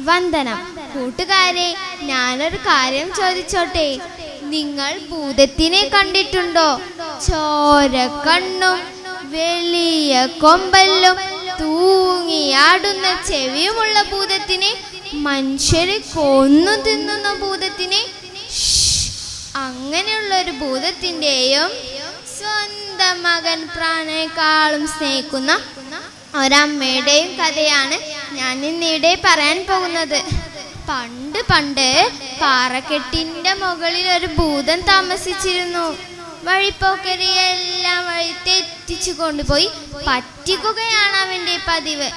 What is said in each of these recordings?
വന്ദനം. കൂട്ടുകാരെ ഞാനൊരു കാര്യം ചോദിച്ചോട്ടെ? നിങ്ങൾ ഭൂതത്തിനെ കണ്ടിട്ടുണ്ടോ? ചോര കണ്ണും വലിയ കൊമ്പല്ലും തൂങ്ങിയാടുന്ന ചെവിയുമുള്ള ഭൂതത്തിനെ മനുഷ്യരെ കൊന്നു തിന്നുന്ന ഭൂതത്തിനെ? അങ്ങനെയുള്ള ഒരു ഭൂതത്തിന്റെയും സ്വന്തം മകൻ പ്രാണേക്കാളും സ്നേഹിക്കുന്ന ഒരമ്മയുടെയും കഥയാണ് ഞാൻ ഇന്നിവിടെ പറയാൻ പോകുന്നത്. പണ്ട് പണ്ട് പാറക്കെട്ടിന്റെ മുകളിൽ ഒരു ഭൂതം താമസിച്ചിരുന്നു. വഴിപ്പോക്കരിയെല്ലാം വഴി തെറ്റിച്ചു കൊണ്ടുപോയി പറ്റിക്കുകയാണ് അവന്റെ പതിവ്.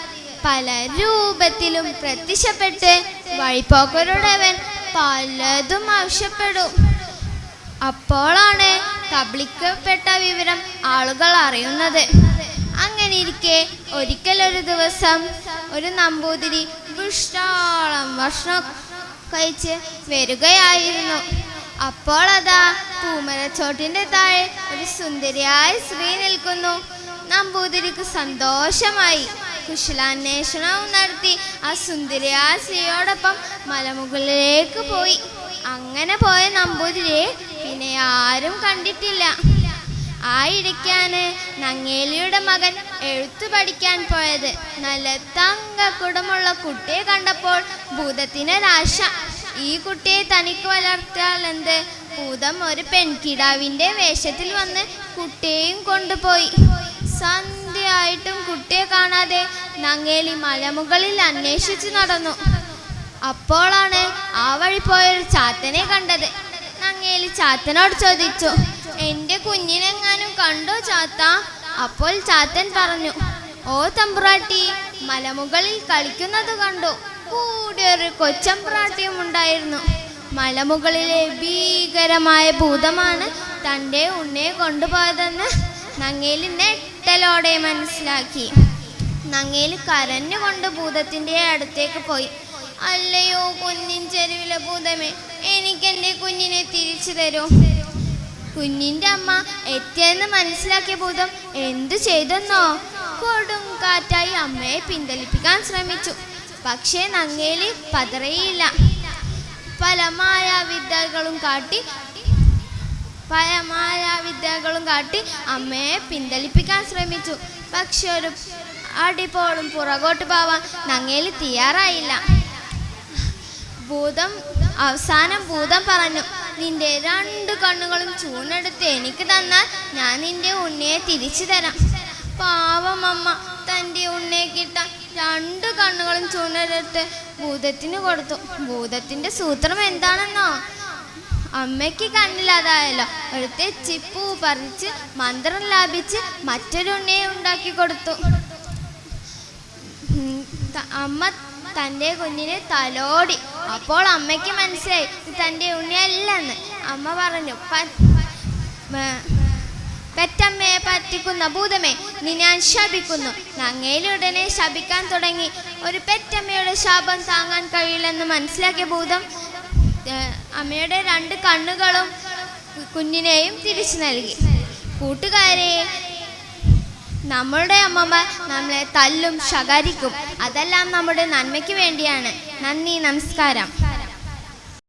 പല രൂപത്തിലും പ്രത്യക്ഷപ്പെട്ട് വഴിപ്പോക്കരോട് അവൻ പലതും ആവശ്യപ്പെടും. അപ്പോഴാണ് കബളിക്കപ്പെട്ട വിവരം ആളുകൾ അറിയുന്നത്. അങ്ങനെ ഇരിക്കെ ഒരിക്കൽ ഒരു ദിവസം ഒരു നമ്പൂതിരി വിഷ്ടാളം ഭക്ഷണം കഴിച്ച് വരികയായിരുന്നു. അപ്പോൾ അതാ പൂമരച്ചോട്ടിന്റെ താഴെ ഒരു സുന്ദരിയായ സ്ത്രീ നിൽക്കുന്നു. നമ്പൂതിരിക്ക് സന്തോഷമായി. കുശലാന്വേഷണവും നടത്തി ആ സുന്ദരിയായ സ്ത്രീയോടൊപ്പം മലമുകളിലേക്ക് പോയി. അങ്ങനെ പോയ നമ്പൂതിരിയെ പിന്നെ ആരും കണ്ടിട്ടില്ല. ആ ഇടയ്ക്കാണ് നങ്ങേലിയുടെ മകൻ എഴുത്തു പഠിക്കാൻ പോയത്. നല്ല തങ്ക കുടമുള്ള കുട്ടിയെ കണ്ടപ്പോൾ ഭൂതത്തിന് രാശ ഈ കുട്ടിയെ തനിക്ക് വളർത്തിയാൽ എന്ത്? ഭൂതം ഒരു പെൺകിടാവിന്റെ വേഷത്തിൽ വന്ന് കുട്ടിയെയും കൊണ്ടുപോയി. സന്ധ്യയായിട്ടും കുട്ടിയെ കാണാതെ നങ്ങേലി മലമുകളിൽ അന്വേഷിച്ചു നടന്നു. അപ്പോഴാണ് ആ വഴി പോയൊരു ചാത്തനെ കണ്ടത്. നങ്ങേലി ചാത്തനോട് ചോദിച്ചു എന്റെ കുഞ്ഞിനെങ്ങാനും കണ്ടോ ചാത്ത? അപ്പോൾ ചാത്തൻ പറഞ്ഞു ഓ തമ്പ്രാട്ടി മലമുകളിൽ കളിക്കുന്നത് കണ്ടു. കൂടെ ഒരു കൊച്ചമ്പ്രാട്ടിയും ഉണ്ടായിരുന്നു. മലമുകളിലെ ഭീകരമായ ഭൂതമാണ് തന്റെ ഉണ്ണയെ കൊണ്ടുപോയതെന്ന് നങ്ങേലി നെട്ടലോടെ മനസ്സിലാക്കി. നങ്ങേലി കരഞ്ഞുകൊണ്ട് ഭൂതത്തിന്റെ അടുത്തേക്ക് പോയി. അല്ലയോ കുഞ്ഞിൻ ചെരുവിലെ ഭൂതമേ എനിക്ക് എന്റെ കുഞ്ഞിനെ തിരിച്ചു തരൂ. കുഞ്ഞിന്റെ അമ്മ എത്തിയെന്ന് മനസ്സിലാക്കിയ ഭൂതം എന്തു ചെയ്തെന്നോ? കൊടുങ്കാറ്റായി അമ്മയെ പിന്തലിപ്പിക്കാൻ ശ്രമിച്ചു. പക്ഷേ നങ്ങേലി പതറിയില്ല. പലമായ വിദ്യകളും കാട്ടി പലമായ വിദ്യകളും കാട്ടി അമ്മയെ പിന്തലിപ്പിക്കാൻ ശ്രമിച്ചു. പക്ഷെ ഒരു അടിപോളും പുറകോട്ട് പോവാൻ നങ്ങേലി തയ്യാറായില്ല. ഭൂതം അവസാനം ഭൂതം പറഞ്ഞു നിന്റെ രണ്ട് കണ്ണുകളും ചൂണെടുത്ത് എനിക്ക് തന്നാൽ ഞാൻ നിന്റെ ഉണ്ണിയെ തിരിച്ചു തരാം. പാവം അമ്മ തന്റെ ഉണ്ണിയെ കിട്ടാൻ രണ്ട് കണ്ണുകളും ചൂണെടുത്ത് ഭൂതത്തിന് കൊടുത്തു. ഭൂതത്തിന്റെ സൂത്രം എന്താണെന്നോ? അമ്മയ്ക്ക് കണ്ണില്ലാതായല്ലോ. ഒരു തെച്ചിപ്പൂ പറിച്ച് മന്ത്രം ലാഭിച്ച് മറ്റൊരു ഉണ്ണിയെ ഉണ്ടാക്കി കൊടുത്തു. അമ്മ തന്റെ കുഞ്ഞിനെ തലോടി. അപ്പോൾ അമ്മയ്ക്ക് മനസ്സിലായി തന്റെ ഉണ്ണിയല്ലെന്ന് അമ്മ പറഞ്ഞു "പ- മ- പെറ്റമ്മയെ പറ്റിക്കുന്ന ഭൂതമേ നീ ഞാൻ ശപിക്കുന്നു. നങ്ങയിലുടനെ ശപിക്കാൻ തുടങ്ങി. ഒരു പെറ്റമ്മയുടെ ശാപം താങ്ങാൻ കഴിയില്ലെന്ന് മനസ്സിലാക്കിയ ഭൂതം അമ്മയുടെ രണ്ട് കണ്ണുകളും കുഞ്ഞിനെയും തിരിച്ചു നൽകി. കൂട്ടുകാരെ നമ്മളുടെ അമ്മമ്മ നമ്മളെ തല്ലും ശകാരിക്കും. അതെല്ലാം നമ്മുടെ നന്മയ്ക്ക് വേണ്ടിയാണ്. നന്ദി നമസ്കാരം.